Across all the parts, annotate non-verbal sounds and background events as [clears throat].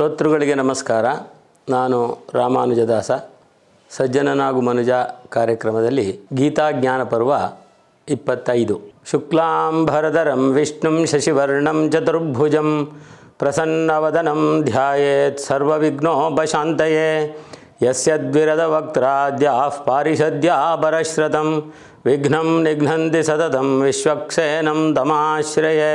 ಶ್ರೋತೃಗಳಿಗೆ ನಮಸ್ಕಾರ. ನಾನು ರಾಮಾನುಜದಾಸ. ಸಜ್ಜನನಾಗು ಮನುಜ ಕಾರ್ಯಕ್ರಮದಲ್ಲಿ ಗೀತಾ ಜ್ಞಾನ ಪರ್ವ ಇಪ್ಪತ್ತೈದು. ಶುಕ್ಲಾಂಬರಧರಂ ವಿಷ್ಣುಂ ಶಶಿವರ್ಣಂ ಚತುರ್ಭುಜಂ ಪ್ರಸನ್ನವದನಂ ಧ್ಯಾಯೇತ್ ಸರ್ವವಿಘ್ನೋಪಶಾಂತಯೇ ಯಸ್ಯದ್ವಿರದ ವಕ್ರಾದ್ಯಾಃ ಪಾರಿಷದ್ಯಾಪರಶ್ರತಂ ವಿಘ್ನಂ ನಿಘ್ನಂತಿ ಸತತಂ ವಿಶ್ವಕ್ಸೇನಂ ತಮಾಶ್ರಯೇ.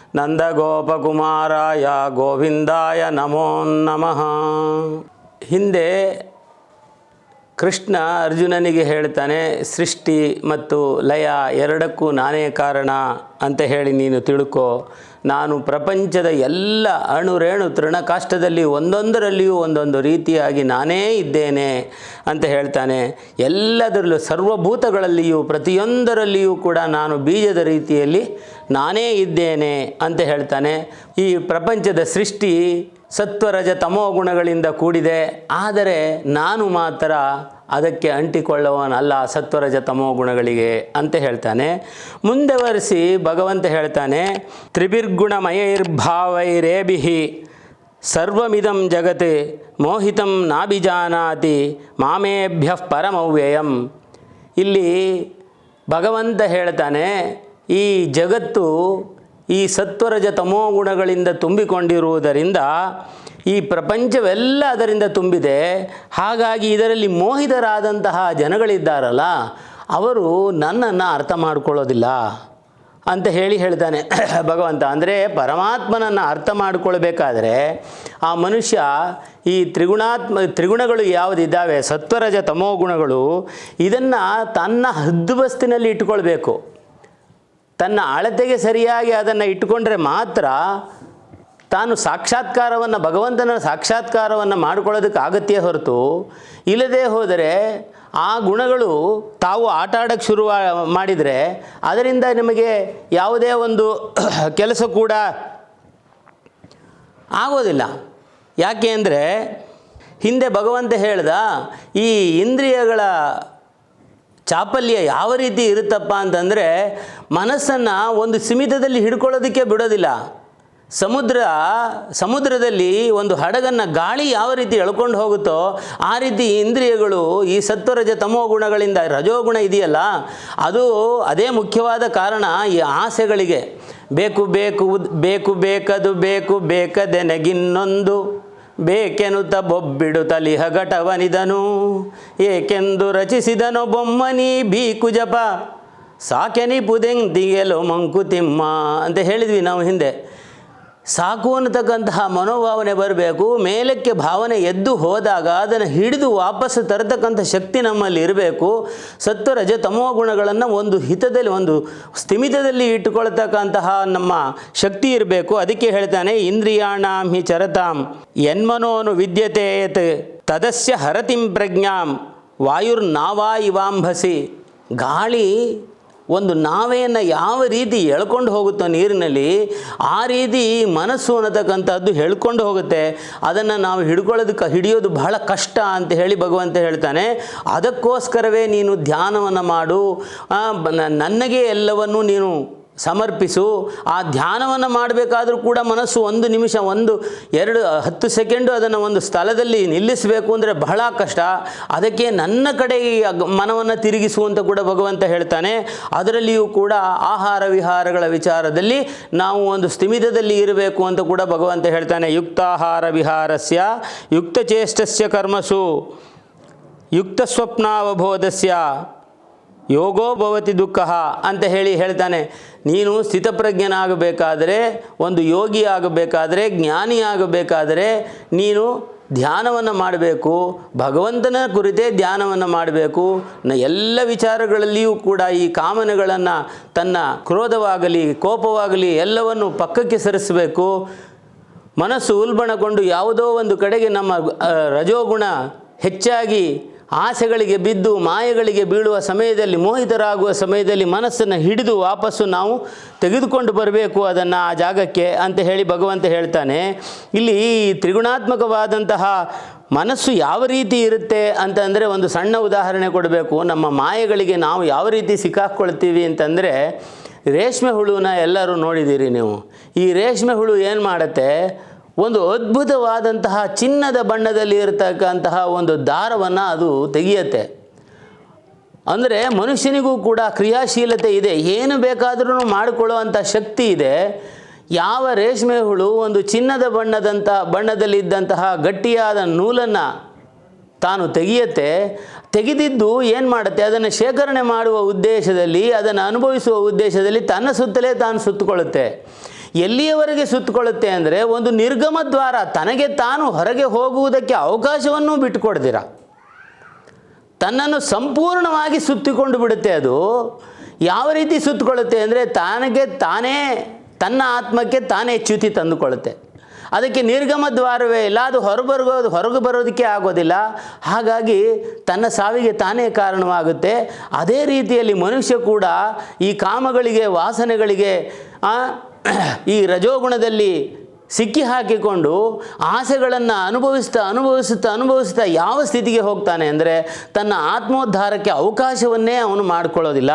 ನಂದಗೋಪಕುಮಾರಾಯ ಗೋವಿಂದಾಯ ನಮೋ ನಮಃ. ಹಿಂದೆ ಕೃಷ್ಣ ಅರ್ಜುನನಿಗೆ ಹೇಳ್ತಾನೆ, ಸೃಷ್ಟಿ ಮತ್ತು ಲಯ ಎರಡಕ್ಕೂ ನಾನೇ ಕಾರಣ ಅಂತ ಹೇಳಿ ನೀನು ತಿಳ್ಕೊ. ನಾನು ಪ್ರಪಂಚದ ಎಲ್ಲ ಅಣುರೇಣು ತೃಣಕಾಷ್ಟದಲ್ಲಿ ಒಂದೊಂದರಲ್ಲಿಯೂ ಒಂದೊಂದು ರೀತಿಯಾಗಿ ನಾನೇ ಇದ್ದೇನೆ ಅಂತ ಹೇಳ್ತಾನೆ. ಎಲ್ಲದರಲ್ಲೂ ಸರ್ವಭೂತಗಳಲ್ಲಿಯೂ ಪ್ರತಿಯೊಂದರಲ್ಲಿಯೂ ಕೂಡ ನಾನು ಬೀಜದ ರೀತಿಯಲ್ಲಿ ನಾನೇ ಇದ್ದೇನೆ ಅಂತ ಹೇಳ್ತಾನೆ. ಈ ಪ್ರಪಂಚದ ಸೃಷ್ಟಿ ಸತ್ವರಜ ತಮೋ ಗುಣಗಳಿಂದ ಕೂಡಿದೆ. ಆದರೆ ನಾನು ಮಾತ್ರ ಅದಕ್ಕೆ ಅಂಟಿಕೊಳ್ಳುವನಲ್ಲ ಸತ್ವರಜ ತಮೋ ಗುಣಗಳಿಗೆ ಅಂತ ಹೇಳ್ತಾನೆ. ಮುಂದೆ ವರೆಸಿ ಭಗವಂತ ಹೇಳ್ತಾನೆ ತ್ರಿಭಿರ್ಗುಣಮಯೈರ್ಭಾವೈರೇಭಿ ಸರ್ವಮಿದಂ ಜಗತ್ ಮೋಹಿತಂ ನಾಭಿಜಾನಾತಿ, ಮಾಮೇಭ್ಯ ಪರಮವ್ಯಯಂ ಇಲ್ಲಿ ಭಗವಂತ ಹೇಳ್ತಾನೆ, ಈ ಜಗತ್ತು ಈ ಸತ್ವರಜ ತಮೋ ಗುಣಗಳಿಂದ ತುಂಬಿಕೊಂಡಿರುವುದರಿಂದ ಈ ಪ್ರಪಂಚವೆಲ್ಲ ಅದರಿಂದ ತುಂಬಿದೆ. ಹಾಗಾಗಿ ಇದರಲ್ಲಿ ಮೋಹಿತರಾದಂತಹ ಜನಗಳಿದ್ದಾರಲ್ಲ, ಅವರು ನನ್ನನ್ನು ಅರ್ಥ ಮಾಡಿಕೊಳ್ಳೋದಿಲ್ಲ ಅಂತ ಹೇಳಿ ಹೇಳ್ತಾನೆ [coughs] ಭಗವಂತ. ಅಂದರೆ ಪರಮಾತ್ಮನನ್ನು ಅರ್ಥ ಮಾಡಿಕೊಳ್ಬೇಕಾದ್ರೆ ಆ ಮನುಷ್ಯ ಈ ತ್ರಿಗುಣಾತ್ಮ, ತ್ರಿಗುಣಗಳು ಯಾವುದಿದ್ದಾವೆ? ಸತ್ವರಜ ತಮೋ ಗುಣಗಳು. ಇದನ್ನು ತನ್ನ ಹದ್ದುಬಸ್ತಿನಲ್ಲಿ ಇಟ್ಕೊಳ್ಬೇಕು. ತನ್ನ ಅಳತೆಗೆ ಸರಿಯಾಗಿ ಅದನ್ನು ಇಟ್ಟುಕೊಂಡ್ರೆ ಮಾತ್ರ ತಾನು ಸಾಕ್ಷಾತ್ಕಾರವನ್ನು, ಭಗವಂತನ ಸಾಕ್ಷಾತ್ಕಾರವನ್ನು ಮಾಡಿಕೊಳ್ಳೋದಕ್ಕೆ ಆಗತ್ಯ ಹೊರತು, ಇಲ್ಲದೆ ಹೋದರೆ ಆ ಗುಣಗಳು ತಾವು ಆಟ ಆಡೋಕ್ಕೆ ಶುರು ಮಾಡಿದರೆ ಅದರಿಂದ ನಿಮಗೆ ಯಾವುದೇ ಒಂದು [clears throat] ಕೆಲಸ ಕೂಡ ಆಗೋದಿಲ್ಲ. ಯಾಕೆ ಅಂದರೆ, ಹಿಂದೆ ಭಗವಂತ ಹೇಳ್ದ, ಈ ಇಂದ್ರಿಯಗಳ ಚಾಪಲ್ಯ ಯಾವ ರೀತಿ ಇರುತ್ತಪ್ಪ ಅಂತಂದರೆ, ಮನಸ್ಸನ್ನು ಒಂದು ಸೀಮಿತದಲ್ಲಿ ಹಿಡ್ಕೊಳ್ಳೋದಕ್ಕೆ ಬಿಡೋದಿಲ್ಲ. ಸಮುದ್ರ, ಸಮುದ್ರದಲ್ಲಿ ಒಂದು ಹಡಗನ್ನು ಗಾಳಿ ಯಾವ ರೀತಿ ಎಳ್ಕೊಂಡು ಹೋಗುತ್ತೋ ಆ ರೀತಿ ಇಂದ್ರಿಯಗಳು ಈ ಸತ್ವರಜ ತಮೋ ಗುಣಗಳಿಂದ ರಜೋಗುಣ ಇದೆಯಲ್ಲ, ಅದು ಅದೇ ಮುಖ್ಯವಾದ ಕಾರಣ ಈ ಆಸೆಗಳಿಗೆ. ಬೇಕು ಬೇಕು ಬೇಕು, ಬೇಕದು, ಬೇಕು, ಬೇಕದೆನಗಿನ್ನೊಂದು ಬೊಬ್ಬಿಡು ತಲಿಹ ಘಟವನಿದನು ಏಕೆಂದು ರಚಿಸಿದನು ಬೊಮ್ಮನಿ ಬೀಕು ಜಪ, ಸಾಕೆನಿ ಪುದೆಂಗ್ ದಿಗೆಲು ಮಂಕುತಿಮ್ಮ ಅಂತ ಹೇಳಿದ್ವಿ ನಾವು ಹಿಂದೆ. ಸಾಕು ಅನ್ನತಕ್ಕಂತಹ ಮನೋಭಾವನೆ ಬರಬೇಕು, ಮೇಲಕ್ಕೆ ಭಾವನೆ ಎದ್ದು ಹೋದಾಗ ಅದನ್ನು ಹಿಡಿದು ವಾಪಸ್ ತರತಕ್ಕಂಥ ಶಕ್ತಿ ನಮ್ಮಲ್ಲಿ ಇರಬೇಕು. ಸತ್ವ, ರಜ, ತಮೋ ಗುಣಗಳನ್ನು ಒಂದು ಹಿತದಲ್ಲಿ, ಒಂದು ಸ್ಥಿಮಿತದಲ್ಲಿ ಇಟ್ಟುಕೊಳ್ತಕ್ಕಂತಹ ನಮ್ಮ ಶಕ್ತಿ ಇರಬೇಕು. ಅದಕ್ಕೆ ಹೇಳ್ತಾನೆ, ಇಂದ್ರಿಯಾಣಾಂ ಹಿ ಚರತಾಂ, ಯನ್ಮನೋನು ವಿದ್ಯತೆ ಯತ್ ತದಸ್ಯ ಹರತಿಂ ಪ್ರಜ್ಞಾಂ, ವಾಯುರ್ನಾವಾ ಇವಾಂಭಸಿ. ಗಾಳಿ ಒಂದು ನಾವೆಯನ್ನು ಯಾವ ರೀತಿ ಎಳ್ಕೊಂಡು ಹೋಗುತ್ತೋ ನೀರಿನಲ್ಲಿ, ಆ ರೀತಿ ಮನಸ್ಸು ಅನ್ನತಕ್ಕಂಥದ್ದು ಹೇಳ್ಕೊಂಡು ಹೋಗುತ್ತೆ. ಅದನ್ನು ನಾವು ಹಿಡ್ಕೊಳ್ಳೋದಕ್ಕೆ, ಹಿಡಿಯೋದು ಬಹಳ ಕಷ್ಟ ಅಂತ ಹೇಳಿ ಭಗವಂತ ಹೇಳ್ತಾನೆ. ಅದಕ್ಕೋಸ್ಕರವೇ ನೀನು ಧ್ಯಾನವನ್ನು ಮಾಡು. ನನಗೆ ಎಲ್ಲವನ್ನೂ ನೀನು ಸಮರ್ಪಿಸು, ಆ ಧ್ಯಾನವನ್ನು ಮಾಡಬೇಕಾದರೂ ಕೂಡ ಮನಸ್ಸು ಒಂದು ನಿಮಿಷ, ಒಂದು ಎರಡು, ಹತ್ತು ಸೆಕೆಂಡು ಅದನ್ನು ಒಂದು ಸ್ಥಳದಲ್ಲಿ ನಿಲ್ಲಿಸಬೇಕು ಅಂದರೆ ಬಹಳ ಕಷ್ಟ. ಅದಕ್ಕೆ ನನ್ನ ಕಡೆ ಅಗ್- ಮನವನ್ನು ತಿರುಗಿಸುವಂತ ಕೂಡ ಭಗವಂತ ಹೇಳ್ತಾನೆ. ಅದರಲ್ಲಿಯೂ ಕೂಡ ಆಹಾರ ವಿಹಾರಗಳ ವಿಚಾರದಲ್ಲಿ ನಾವು ಒಂದು ಸ್ಥಿಮಿತದಲ್ಲಿ ಇರಬೇಕು ಅಂತ ಕೂಡ ಭಗವಂತ ಹೇಳ್ತಾನೆ. ಯುಕ್ತಾಹಾರ ವಿಹಾರಸ್ಯ ಯುಕ್ತಚೇಷ್ಟಸ್ಯ ಕರ್ಮಸು, ಯುಕ್ತ ಸ್ವಪ್ನಾವಬೋಧಸ್ಯ ಯೋಗೋ ಭವತಿ ದುಃಖ ಅಂತ ಹೇಳಿ ಹೇಳ್ತಾನೆ. ನೀನು ಸ್ಥಿತಪ್ರಜ್ಞನಾಗಬೇಕಾದರೆ, ಒಂದು ಯೋಗಿ ಆಗಬೇಕಾದರೆ ಜ್ಞಾನಿ ಆಗಬೇಕಾದರೆ ನೀನು ಧ್ಯಾನವನ್ನು ಮಾಡಬೇಕು, ಭಗವಂತನ ಕುರಿತೇ ಧ್ಯಾನವನ್ನು ಮಾಡಬೇಕು. ನ ಎಲ್ಲ ವಿಚಾರಗಳಲ್ಲಿಯೂ ಕೂಡ ಈ ಕಾಮನೆಗಳನ್ನು ತನ್ನ ಕ್ರೋಧವಾಗಲಿ, ಕೋಪವಾಗಲಿ ಎಲ್ಲವನ್ನು ಪಕ್ಕಕ್ಕೆ ಸರಿಸಬೇಕು. ಮನಸ್ಸು ಉಲ್ಬಣಗೊಂಡು ಯಾವುದೋ ಒಂದು ಕಡೆಗೆ ನಮ್ಮ ರಜೋಗುಣ ಹೆಚ್ಚಾಗಿ ಆಸೆಗಳಿಗೆ ಬಿದ್ದು ಮಾಯೆಗಳಿಗೆ ಬೀಳುವ ಸಮಯದಲ್ಲಿ, ಮೋಹಿತರಾಗುವ ಸಮಯದಲ್ಲಿ ಮನಸ್ಸನ್ನು ಹಿಡಿದು ವಾಪಸ್ಸು ನಾವು ತೆಗೆದುಕೊಂಡು ಬರಬೇಕು ಅದನ್ನು ಆ ಜಾಗಕ್ಕೆ ಅಂತ ಹೇಳಿ ಭಗವಂತ ಹೇಳ್ತಾನೆ. ಇಲ್ಲಿ ತ್ರಿಗುಣಾತ್ಮಕವಾದಂತಹ ಮನಸ್ಸು ಯಾವ ರೀತಿ ಇರುತ್ತೆ ಅಂತಂದರೆ ಒಂದು ಸಣ್ಣ ಉದಾಹರಣೆ ಕೊಡಬೇಕು. ನಮ್ಮ ಮಾಯೆಗಳಿಗೆ ನಾವು ಯಾವ ರೀತಿ ಸಿಕ್ಕಾಕ್ಕೊಳ್ತೀವಿ ಅಂತಂದರೆ, ರೇಷ್ಮೆ ಹುಳುನ ಎಲ್ಲರೂ ನೋಡಿದ್ದೀರಿ ನೀವು. ಈ ರೇಷ್ಮೆ ಹುಳು ಏನು ಮಾಡುತ್ತೆ? ಒಂದು ಅದ್ಭುತವಾದಂತಹ ಚಿನ್ನದ ಬಣ್ಣದಲ್ಲಿ ಇರತಕ್ಕಂತಹ ಒಂದು ದಾರವನ್ನು ಅದು ತೆಗೆಯತ್ತೆ. ಅಂದರೆ ಮನುಷ್ಯನಿಗೂ ಕೂಡ ಕ್ರಿಯಾಶೀಲತೆ ಇದೆ. ಏನು ಬೇಕಾದರೂ ಮಾಡಿಕೊಳ್ಳುವಂಥ ಶಕ್ತಿ ಇದೆ. ಯಾವ ರೇಷ್ಮೆ ಹುಳು ಒಂದು ಚಿನ್ನದ ಬಣ್ಣದಂಥ ಬಣ್ಣದಲ್ಲಿದ್ದಂತಹ ಗಟ್ಟಿಯಾದ ನೂಲನ್ನು ತಾನು ತೆಗೆಯತ್ತೆ. ತೆಗೆದಿದ್ದು ಏನು ಮಾಡುತ್ತೆ? ಅದನ್ನು ಶೇಖರಣೆ ಮಾಡುವ ಉದ್ದೇಶದಲ್ಲಿ, ಅದನ್ನು ಅನುಭವಿಸುವ ಉದ್ದೇಶದಲ್ಲಿ ತನ್ನ ಸುತ್ತಲೇ ತಾನು ಸುತ್ತಕೊಳ್ಳುತ್ತೆ. ಎಲ್ಲಿಯವರೆಗೆ ಸುತ್ತಕೊಳ್ಳುತ್ತೆ ಅಂದರೆ ಒಂದು ನಿರ್ಗಮ ದ್ವಾರ ತನಗೆ ತಾನು ಹೊರಗೆ ಹೋಗುವುದಕ್ಕೆ ಅವಕಾಶವನ್ನೂ ಬಿಟ್ಟುಕೊಡ್ದಿರ. ತನ್ನನ್ನು ಸಂಪೂರ್ಣವಾಗಿ ಸುತ್ತಿಕೊಂಡು ಬಿಡುತ್ತೆ ಅದು. ಯಾವ ರೀತಿ ಸುತ್ತಕೊಳ್ಳುತ್ತೆ ಅಂದರೆ ತನಗೆ ತಾನೇ, ತನ್ನ ಆತ್ಮಕ್ಕೆ ತಾನೇ ಚ್ಯುತಿ ತಂದುಕೊಳ್ಳುತ್ತೆ. ಅದಕ್ಕೆ ನಿರ್ಗಮ ದ್ವಾರವೇ ಇಲ್ಲ, ಅದು ಹೊರಬರೋದು ಹೊರಗೆ ಬರೋದಕ್ಕೆ ಆಗೋದಿಲ್ಲ. ಹಾಗಾಗಿ ತನ್ನ ಸಾವಿಗೆ ತಾನೇ ಕಾರಣವಾಗುತ್ತೆ. ಅದೇ ರೀತಿಯಲ್ಲಿ ಮನುಷ್ಯ ಕೂಡ ಈ ಕಾಮಗಳಿಗೆ, ವಾಸನೆಗಳಿಗೆ ಈ ರಜೋಗುಣದಲ್ಲಿ ಸಿಕ್ಕಿ ಹಾಕಿಕೊಂಡು ಆಸೆಗಳನ್ನು ಅನುಭವಿಸ್ತಾ ಅನುಭವಿಸುತ್ತಾ ಅನುಭವಿಸ್ತಾ ಯಾವ ಸ್ಥಿತಿಗೆ ಹೋಗ್ತಾನೆ ಅಂದರೆ ತನ್ನ ಆತ್ಮೋದ್ಧಾರಕ್ಕೆ ಅವಕಾಶವನ್ನೇ ಅವನು ಮಾಡಿಕೊಳ್ಳೋದಿಲ್ಲ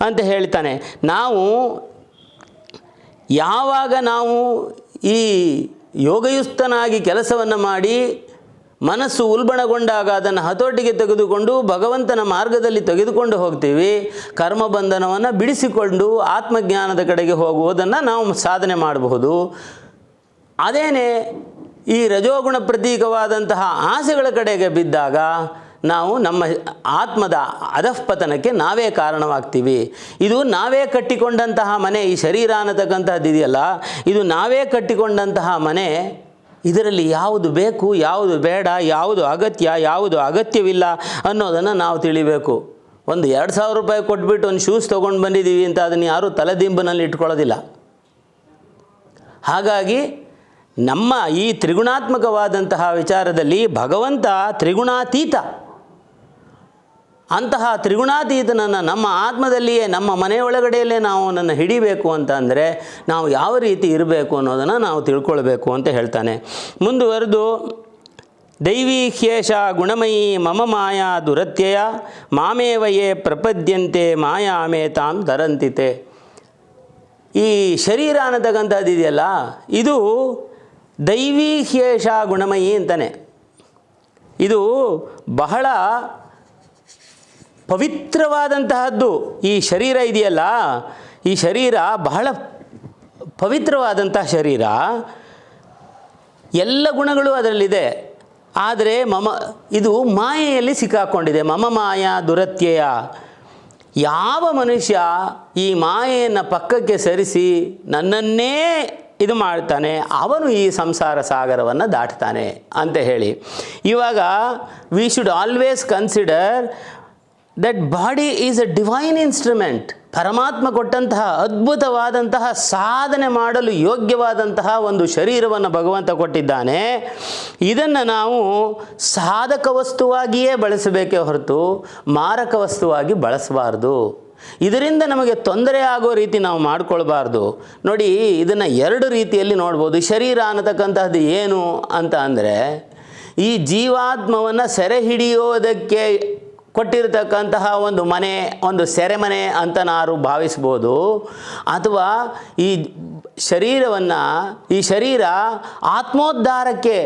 ಅಂತ ಹೇಳ್ತಾನೆ. ನಾವು ಯಾವಾಗ ನಾವು ಈ ಯೋಗಯುಕ್ತನಾಗಿ ಕೆಲಸವನ್ನು ಮಾಡಿ ಮನಸ್ಸು ಉಲ್ಬಣಗೊಂಡಾಗ ಅದನ್ನು ಹತೋಟಿಗೆ ತೆಗೆದುಕೊಂಡು ಭಗವಂತನ ಮಾರ್ಗದಲ್ಲಿ ತೆಗೆದುಕೊಂಡು ಹೋಗ್ತೀವಿ. ಕರ್ಮಬಂಧನವನ್ನು ಬಿಡಿಸಿಕೊಂಡು ಆತ್ಮಜ್ಞಾನದ ಕಡೆಗೆ ಹೋಗುವುದನ್ನು ನಾವು ಸಾಧನೆ ಮಾಡಬಹುದು. ಅದೇನೇ ಈ ರಜೋಗುಣ ಪ್ರತೀಕವಾದಂತಹ ಆಸೆಗಳ ಕಡೆಗೆ ಬಿದ್ದಾಗ ನಾವು ನಮ್ಮ ಆತ್ಮದ ಅಧಃಪತನಕ್ಕೆ ನಾವೇ ಕಾರಣವಾಗ್ತೀವಿ. ಇದು ನಾವೇ ಕಟ್ಟಿಕೊಂಡಂತಹ ಮನೆ ಈ ಶರೀರ ಅನ್ನತಕ್ಕಂಥದ್ದು ಇದೆಯಲ್ಲ ಇದು ನಾವೇ ಕಟ್ಟಿಕೊಂಡಂತಹ ಮನೆ ಇದರಲ್ಲಿ ಯಾವುದು ಬೇಕು, ಯಾವುದು ಬೇಡ, ಯಾವುದು ಅಗತ್ಯ, ಯಾವುದು ಅಗತ್ಯವಿಲ್ಲ ಅನ್ನೋದನ್ನು ನಾವು ತಿಳಿಬೇಕು. ಒಂದು ಎರಡು ಸಾವಿರ ರೂಪಾಯಿ ಕೊಟ್ಬಿಟ್ಟು ಒಂದು ಶೂಸ್ ತೊಗೊಂಡು ಬಂದಿದ್ದೀವಿ ಅಂತ ಅದನ್ನು ಯಾರೂ ತಲೆದಿಂಬಿನಲ್ಲಿ ಇಟ್ಕೊಳ್ಳೋದಿಲ್ಲ. ಹಾಗಾಗಿ ನಮ್ಮ ಈ ತ್ರಿಗುಣಾತ್ಮಕವಾದಂತಹ ವಿಚಾರದಲ್ಲಿ ಭಗವಂತ ತ್ರಿಗುಣಾತೀತ. ಅಂತಹ ತ್ರಿಗುಣಾತೀತನನ್ನು ನಮ್ಮ ಆತ್ಮದಲ್ಲಿಯೇ, ನಮ್ಮ ಮನೆಯೊಳಗಡೆಯಲ್ಲೇ ನಾವು ಅವನನ್ನು ಹಿಡಿಬೇಕು ಅಂತ ಅಂದರೆ ನಾವು ಯಾವ ರೀತಿ ಇರಬೇಕು ಅನ್ನೋದನ್ನು ನಾವು ತಿಳ್ಕೊಳ್ಬೇಕು ಅಂತ ಹೇಳ್ತಾನೆ. ಮುಂದುವರೆದು ದೈವೀಹ್ಯೇಷ ಗುಣಮಯಿ ಮಮ ಮಾಯಾ ದುರತ್ಯಯ, ಮಾಮೇವಯೇ ಪ್ರಪದ್ಯಂತೆ ಮಾಯಾಮೇ ತಾಂ ಧರಂತಿತೆ. ಈ ಶರೀರ ಅನ್ನತಕ್ಕಂಥದ್ದು ಇದೆಯಲ್ಲ, ಇದು ದೈವೀಹ್ಯೇಷ ಗುಣಮಯಿ ಅಂತಾನೆ. ಇದು ಬಹಳ ಪವಿತ್ರವಾದಂತಹದ್ದು ಈ ಶರೀರ ಇದೆಯಲ್ಲ? ಈ ಶರೀರ ಬಹಳ ಪವಿತ್ರವಾದಂತಹ ಶರೀರ. ಎಲ್ಲ ಗುಣಗಳು ಅದರಲ್ಲಿದೆ. ಆದರೆ ಮಮ, ಇದು ಮಾಯೆಯಲ್ಲಿ ಸಿಕ್ಕಾಕೊಂಡಿದೆ. ಮಮ ಮಾಯ ದುರತ್ಯಯ. ಯಾವ ಮನುಷ್ಯ ಈ ಮಾಯೆಯನ್ನು ಪಕ್ಕಕ್ಕೆ ಸರಿಸಿ ನನ್ನನ್ನೇ ಇದು ಮಾಡ್ತಾನೆ, ಅವನು ಈ ಸಂಸಾರ ಸಾಗರವನ್ನು ದಾಟ್ತಾನೆ ಅಂತ ಹೇಳಿ. ಇವಾಗ we should always consider that body is a divine instrument ಪರಮಾತ್ಮ ಕೊಟ್ಟಂತಹ ಅದ್ಭುತವಾದಂತಹ ಸಾಧನೆ ಮಾಡಲು ಯೋಗ್ಯವಾದಂತಹ ಒಂದು ಶರೀರವನ್ನು ಭಗವಂತ ಕೊಟ್ಟಿದ್ದಾನೆ. ಇದನ್ನು ನಾವು ಸಾಧಕ ವಸ್ತುವಾಗಿಯೇ ಬಳಸಬೇಕೇ ಹೊರತು ಮಾರಕ ವಸ್ತುವಾಗಿ ಬಳಸಬಾರ್ದು. ಇದರಿಂದ ನಮಗೆ ತೊಂದರೆ ಆಗೋ ರೀತಿ ನಾವು ಮಾಡ್ಕೊಳ್ಬಾರ್ದು. ನೋಡಿ, ಇದನ್ನು ಎರಡು ರೀತಿಯಲ್ಲಿ ನೋಡ್ಬೋದು. ಶರೀರ ಅನ್ನತಕ್ಕಂತಹದ್ದು ಏನು ಅಂತ ಅಂದರೆ ಈ ಜೀವಾತ್ಮವನ್ನು ಸೆರೆ ಹಿಡಿಯೋದಕ್ಕೆ ಕೊಟ್ಟಿರತಕ್ಕಂತಹ ಒಂದು ಮನೆ, ಒಂದು ಸೆರೆಮನೆ ಅಂತ ನಾವು ಭಾವಿಸ್ಬೋದು ಅಥವಾ ಈ ಶರೀರವನ್ನು, ಈ ಶರೀರ ಆತ್ಮೋದ್ಧಾರಕ್ಕೆ,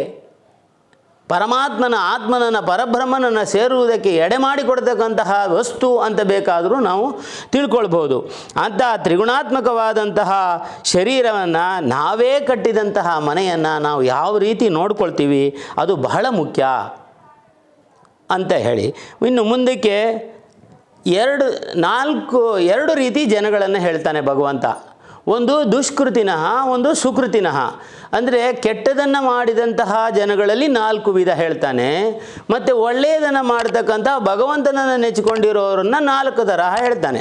ಪರಮಾತ್ಮನ ಆತ್ಮನನ್ನು, ಪರಬ್ರಹ್ಮನನ್ನು ಸೇರುವುದಕ್ಕೆ ಎಡೆ ಮಾಡಿಕೊಡ್ತಕ್ಕಂತಹ ವಸ್ತು ಅಂತ ಬೇಕಾದರೂ ನಾವು ತಿಳ್ಕೊಳ್ಬೋದು ಅಂಥ ತ್ರಿಗುಣಾತ್ಮಕವಾದಂತಹ ಶರೀರವನ್ನು ನಾವೇ ಕಟ್ಟಿದಂತಹ ಮನೆಯನ್ನು ನಾವು ಯಾವ ರೀತಿ ನೋಡ್ಕೊಳ್ತೀವಿ, ಅದು ಬಹಳ ಮುಖ್ಯ. ಅಂತ ಹೇಳಿ, ಇನ್ನು ಮುಂದಕ್ಕೆ ಎರಡು, ನಾಲ್ಕು, ಎರಡು ರೀತಿ ಜನಗಳನ್ನು ಹೇಳ್ತಾನೆ ಭಗವಂತ. ಒಂದು ದುಷ್ಕೃತಿನಃ ಒಂದು ಸುಕೃತಿನಃ ಅಂದರೆ ಕೆಟ್ಟದನ್ನು ಮಾಡಿದಂತಹ ಜನಗಳಲ್ಲಿ ನಾಲ್ಕು ವಿಧ ಹೇಳ್ತಾನೆ. ಮತ್ತು ಒಳ್ಳೆಯದನ್ನು ಮಾಡ್ತಕ್ಕಂಥ ಭಗವಂತನನ್ನು ನೆಚ್ಚಿಕೊಂಡಿರೋರನ್ನು ನಾಲ್ಕು ತರಹ ಹೇಳ್ತಾನೆ.